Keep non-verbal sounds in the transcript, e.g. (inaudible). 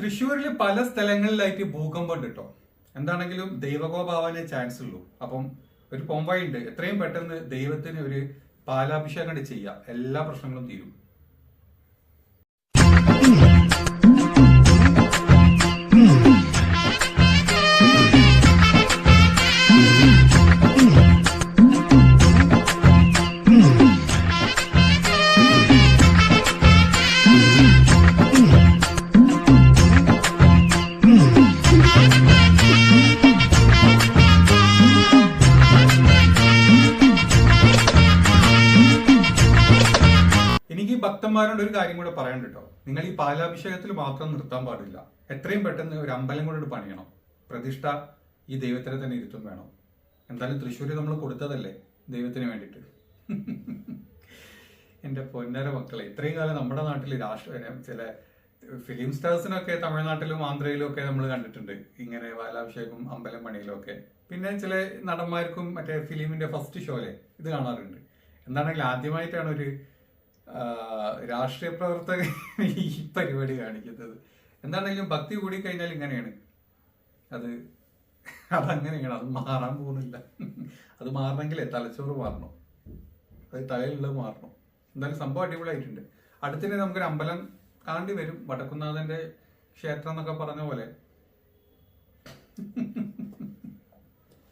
തൃശ്ശൂരിൽ പല സ്ഥലങ്ങളിലായിട്ട് ഭൂകമ്പം ഉണ്ട് കേട്ടോ എന്താണെങ്കിലും ദൈവകോപാവാനേ ചാൻസ് ഉള്ളൂ. അപ്പം ഒരു പോംവഴി ഉണ്ട് എത്രയും പെട്ടെന്ന് ദൈവത്തിന് ഒരു പാലാഭിഷേകം ചെയ്യുക എല്ലാ പ്രശ്നങ്ങളും തീരും. ഭക്തന്മാരോട് ഒരു കാര്യം കൂടെ പറയാൻ കേട്ടോ. നിങ്ങൾ ഈ പാലാഭിഷേകത്തിൽ മാത്രം നിർത്താൻ പാടില്ല. എത്രയും പെട്ടെന്ന് ഒരു അമ്പലം കൂടെ പണിയണം. പ്രതിഷ്ഠ ഈ ദൈവത്തിനെ തന്നെ ഇരുത്തും വേണം. എന്തായാലും തൃശ്ശൂര് നമ്മൾ കൊടുത്തതല്ലേ ദൈവത്തിന് വേണ്ടിയിട്ട്. (laughs) എന്റെ പൊന്നര മക്കളെ ഇത്രയും കാലം നമ്മുടെ നാട്ടിൽ രാഷ്ട്ര ചില ഫിലിം സ്റ്റാർസിനൊക്കെ തമിഴ്നാട്ടിലും ആന്ധ്രയിലും ഒക്കെ നമ്മൾ കണ്ടിട്ടുണ്ട്. ഇങ്ങനെ ബാലാഭിഷേകം അമ്പലം പണിയിലും ഒക്കെ. പിന്നെ ചില നടന്മാർക്കും മറ്റേ ഫിലിമിന്റെ ഫസ്റ്റ് ഷോയിലെ ഇത് കാണാറുണ്ട്. എന്താണെങ്കിൽ ആദ്യമായിട്ടാണ് ഒരു രാഷ്ട്രീയ പ്രവർത്തകൻ ഈ പരിപാടി കാണിക്കുന്നത്. എന്താണെങ്കിലും ഭക്തി കൂടി കഴിഞ്ഞാൽ ഇങ്ങനെയാണ്. അത് അതങ്ങനെയാണ്. അത് മാറാൻ പോകുന്നില്ല. അത് മാറണമെങ്കിലേ തലച്ചോറ് മാറണം. അത് തലയിലുള്ളത് മാറണം. എന്തായാലും സംഭവം അടിപൊളിയായിട്ടുണ്ട്. അടുത്തിടെ നമുക്കൊരു അമ്പലം കാണേണ്ടി വരും. വടക്കുന്നാഥന്റെ ക്ഷേത്രം എന്നൊക്കെ പറഞ്ഞ പോലെ.